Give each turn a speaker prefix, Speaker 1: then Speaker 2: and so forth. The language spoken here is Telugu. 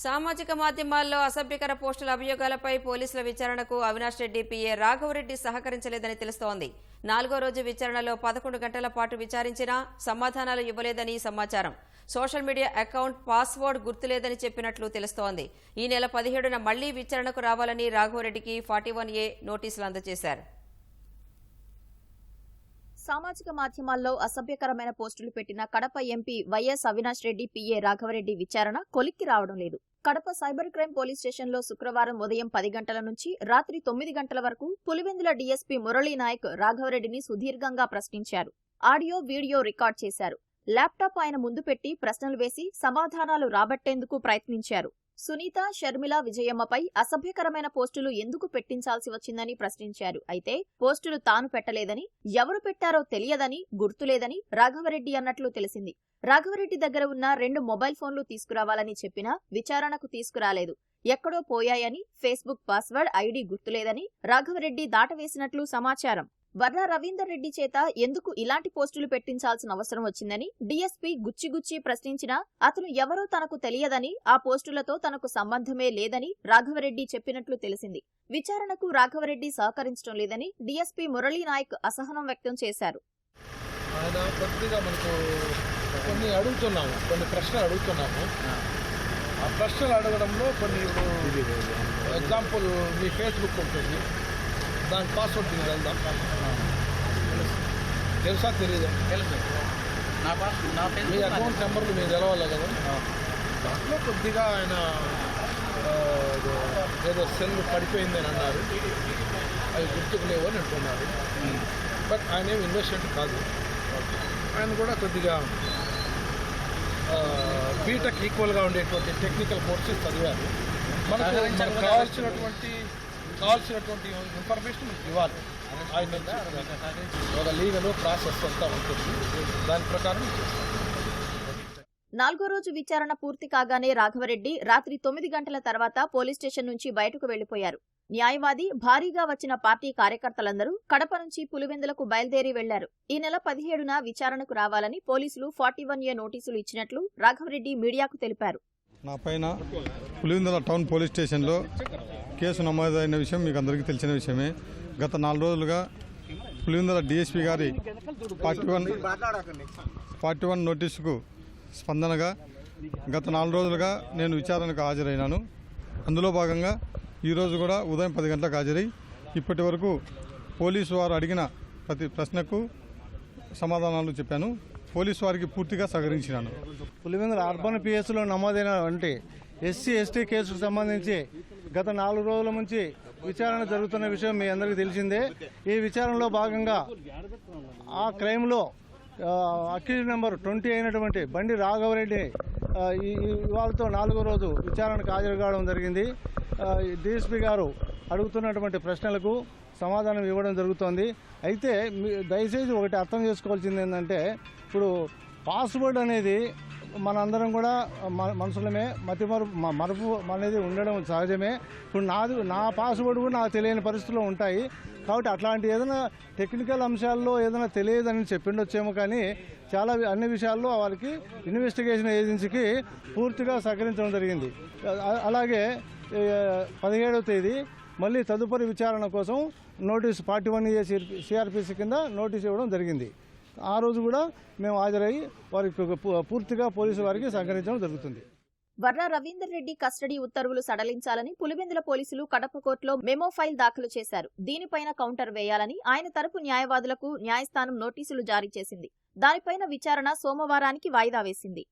Speaker 1: సామాజిక మాధ్యమాల్లో అసభ్యకర పోస్టుల అభియోగాలపై పోలీసుల విచారణకు అవినాష్ రెడ్డి పిఏ రాఘవరెడ్డి సహకరించలేదని తెలుస్తోంది. నాలుగో రోజు విచారణలో పదకొండు గంటల పాటు విచారించినా సమాధానాలు ఇవ్వలేదని సమాచారం. సోషల్ మీడియా అకౌంట్ పాస్వర్డ్ గుర్తులేదని చెప్పినట్లు తెలుస్తోంది. ఈ నెల పదిహేడున మళ్ళీ విచారణకు రావాలని రాఘవరెడ్డికి ఫార్టీ వన్ ఏ నోటీసులు అందజేశారు.
Speaker 2: సామాజిక మాధ్యమాల్లో అసభ్యకరమైన పోస్టులు పెట్టిన Kadapa MP YS Avinash Reddy PA Raghava Reddy విచారణ కొలిక్కి రావడం లేదు. కడప సైబర్ క్రైమ్ పోలీస్ స్టేషన్లో శుక్రవారం ఉదయం పది గంటల నుంచి రాత్రి తొమ్మిది గంటల వరకు పులివెందుల డీఎస్పీ మురళీ నాయక్ రాఘవరెడ్డిని సుదీర్ఘంగా ప్రశ్నించారు. ఆడియో వీడియో రికార్డ్ చేశారు. ల్యాప్టాప్ ఆయన ముందు పెట్టి ప్రశ్నలు వేసి సమాధానాలు రాబట్టేందుకు ప్రయత్నించారు. సునీత షర్మిల విజయమ్మపై అసభ్యకరమైన పోస్టులు ఎందుకు పెట్టించాల్సి వచ్చిందని ప్రశ్నించారు. అయితే పోస్టులు తాను పెట్టలేదని ఎవరు పెట్టారో తెలియదని గుర్తులేదని రాఘవరెడ్డి అన్నట్లు తెలిసింది. రాఘవరెడ్డి దగ్గర ఉన్న రెండు మొబైల్ ఫోన్లు తీసుకురావాలని చెప్పినా విచారణకు తీసుకురాలేదు. ఎక్కడో పోయాయని ఫేస్బుక్ పాస్వర్డ్ ఐడి గుర్తులేదని రాఘవరెడ్డి దాటవేసినట్లు సమాచారం. వర్ర రవీందర్ రెడ్డి చేత ఎందుకు ఇలాంటి పోస్టులు పెట్టించాల్సిన అవసరం వచ్చిందని డీఎస్పీ గుచ్చిగుచ్చి ప్రశ్నించినా అతను ఎవరో తనకు తెలియదని ఆ పోస్టులతో తనకు సంబంధమే లేదని రాఘవరెడ్డి చెప్పినట్లు తెలిసింది. విచారణకు రాఘవరెడ్డి సహకరించడం లేదని డీఎస్పీ మురళీ నాయక్ అసహనం వ్యక్తం చేశారు.
Speaker 3: కొన్ని అడుగుతున్నాము కొన్ని ప్రశ్నలు అడుగుతున్నాము. ఆ ప్రశ్నలు అడగడంలో కొన్ని ఎగ్జాంపుల్ మీ ఫేస్బుక్ ఉంటుంది. దాని పాస్వర్డ్ మీకు వెళ్దాం తెలుసా? తెలియదు
Speaker 4: తెలుసు. నా పాస్ నా
Speaker 3: మీ అకౌంట్ నెంబర్లు మీకు తెలవాలి కదా? దాంట్లో కొద్దిగా ఆయన ఏదో సెల్ పడిపోయిందని అన్నారు. అవి గుర్తుకు లేవు అని అంటున్నారు. బట్ ఆయన ఏమి ఇన్వెస్ట్మెంట్ కాదు. ఆయన కూడా కొద్దిగా బీటెక్ ఈక్వల్గా ఉండేటువంటి టెక్నికల్ కోర్సెస్ చదివారు. మనకు కావాల్సినటువంటి కావాల్సినటువంటి ఇన్ఫర్మేషన్ మీకు ఇవ్వాలి. ఆయన ఒక లీగల్ ప్రాసెస్ అంతా ఉంటుంది. దాని ప్రకారం
Speaker 2: నాలుగో రోజు విచారణ పూర్తి కాగానే రాఘవరెడ్డి రాత్రి తొమ్మిది గంటల తర్వాత పోలీస్ స్టేషన్ నుంచి బయటకు వెళ్ళిపోయారు న్యాయవాది భారీగా వచ్చిన పార్టీ కార్యకర్తలందరూ కడప నుంచి పులివెందులకు బయలుదేరి వెళ్ళారు. ఈ నెల పదిహేడున విచారణకు రావాలని పోలీసులు ఫార్టీ వన్ ఏ నోటీసులు ఇచ్చినట్లు రాఘవరెడ్డి మీడియాకు తెలిపారు.
Speaker 5: నా పైన పులివెందుల టౌన్ పోలీస్ స్టేషన్లో కేసు నమోదైన విషయం మీకు అందరికీ తెలిసిన విషయమే. గత నాలుగు రోజులుగా పులివెందుల డిఎస్పీ గారి ఫార్టీ వన్ ఫార్టీ వన్ నోటీసుకు స్పందనగా గత నాలుగు రోజులుగా నేను విచారణకు హాజరైనాను. అందులో భాగంగా ఈరోజు కూడా ఉదయం పది గంటలకు హాజరై ఇప్పటి వరకు పోలీసు వారు అడిగిన ప్రతి ప్రశ్నకు సమాధానాలు చెప్పాను. పోలీసు వారికి పూర్తిగా సహకరించినాను.
Speaker 6: పులివెందుల అర్బన్ పిఎస్లో నమోదైన అంటే ఎస్సీ ఎస్టీ కేసుకు సంబంధించి గత నాలుగు రోజుల నుంచి విచారణ జరుగుతున్న విషయం మీ అందరికీ తెలిసిందే. ఈ విచారణలో భాగంగా ఆ క్రైమ్లో అక్యూజ్ నెంబర్ ట్వంటీ అయినటువంటి బండి రాఘవరెడ్డి ఇవాళతో నాలుగో రోజు విచారణకు హాజరు కావడం జరిగింది. డిఎస్పీ గారు అడుగుతున్నటువంటి ప్రశ్నలకు సమాధానం ఇవ్వడం జరుగుతోంది. అయితే మీ- దయచేసి ఒకటి అర్థం చేసుకోవాల్సింది ఏంటంటే ఇప్పుడు పాస్వర్డ్ అనేది మనందరం కూడా మన- మనుషులమే మతి మరుపు మరుపు అనేది ఉండడం సహజమే. ఇప్పుడు నాది నా పాస్వర్డ్ కూడా నాకు తెలియని పరిస్థితుల్లో ఉంటాయి. కాబట్టి అట్లాంటి ఏదైనా టెక్నికల్ అంశాల్లో ఏదైనా తెలియదని చెప్పిండొచ్చేమో కానీ చాలా అన్ని విషయాల్లో వాళ్ళకి ఇన్వెస్టిగేషన్ ఏజెన్సీకి పూర్తిగా సహకరించడం జరిగింది. అలాగే పదిహేడవ తేదీ మళ్ళీ తదుపరి విచారణ కోసం notice forty one A CrPC కింద నోటీస్ ఇవ్వడం జరిగింది. ఆ రోజు కూడా మేము హాజరై వారికి పూర్తిగా పోలీసు వారికి సహకరించడం జరుగుతుంది.
Speaker 2: వర్ర రవీందర్ రెడ్డి కస్టడీ ఉత్తర్వులు సడలించాలని పులివెందుల పోలీసులు కడప కోర్టులో మెమో ఫైల్ దాఖలు చేశారు. దీనిపైన కౌంటర్ వేయాలని ఆయన తరపు న్యాయవాదులకు న్యాయస్థానం నోటీసులు జారీ చేసింది. దానిపైన విచారణ సోమవారానికి వాయిదా వేసింది.